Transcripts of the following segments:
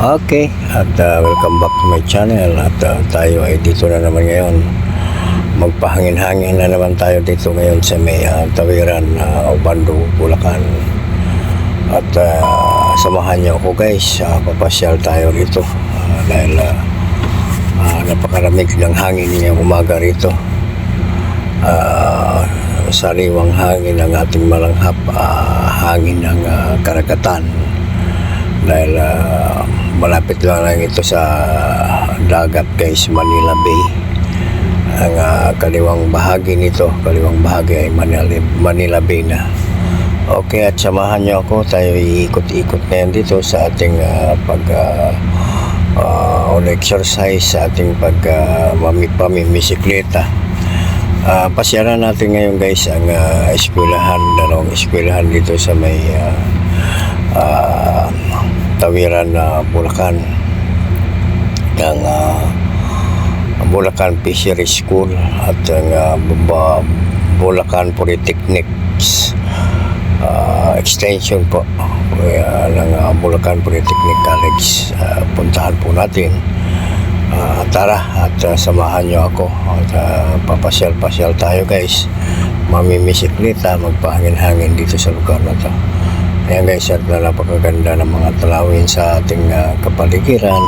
Okay, at uh, welcome back to my channel. At uh, tayo ay dito na naman ngayon. Magpahangin-hangin na naman tayo dito ngayon sa may uh, tawiran uh, Obando, Bulacan. At uh, samahan niyo ako guys. Uh, papasyal tayo rito. Uh, dahil uh, uh, napakaramig ng hangin ngayong umaga rito. Uh, sariwang hangin ng ating malanghap uh, hangin ng uh, karagatan. Dahil ah, malapit lang lang ito sa dagat guys Manila Bay. Ang ah, kaliwang bahagi nito kaliwang bahagi ay Manila, Manila Bay na. Okay at samahan niyo ako. Tayo iikot-ikot ngayon dito sa ating ah, pag ah, ah, on exercise sa ating pag uh, pamimisikleta. Ah, pasyalan natin ngayon guys ang uh, eskwelahan, dalawang eskwelahan dito sa may ah, ah, tawiran na Bulacan. Ng ah, Bulacan Fishery School at ang ah, Baba- Bulacan Polytechnics ah, extension po. Kaya ng ah, Bulacan Polytechnic College Ah, puntahan po natin. Ah, tara at ah, samahan nyo ako at ah, papasyal-pasyal tayo guys. Mamimisikleta magpahangin-hangin dito sa lugar na to ayan guys at na napakaganda ng mga talawin sa ating ah, kapaligiran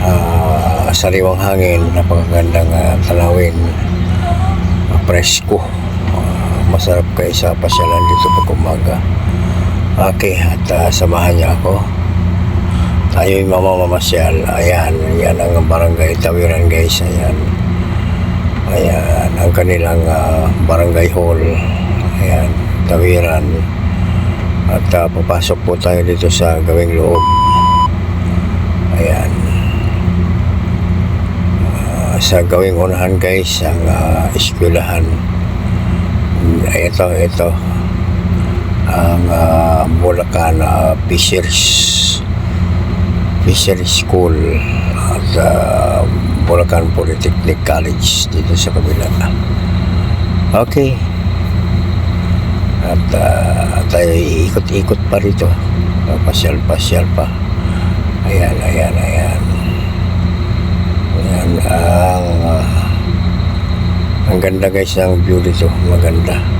Ah, sariwang hangin napakagandang ah, talawin Ah, presko Ah, masarap kayo sa pasyalan dito pag umaga okay at ah, samahan niyo ako tayo'y mamamamasyal. Ayan, yan ang barangay Tawiran guys. Ayan. Ayan, ang kanilang ah, barangay hall. Ayan, Tawiran. At ah, papasok po tayo dito sa gawing loob. Ayan. Ah, sa gawing unahan guys, ang uh, eskwelahan. Ito, ito. Ang uh, Bulacan uh, Fishers Fishery School at uh, Bulacan Polytechnic College dito sa kabila. Okay. At uh, tayo ikot-ikot pa rito. Pasyal-pasyal pa. Ayan, ayan, ayan. Ayan ang uh, ang ganda guys ng view dito. Maganda.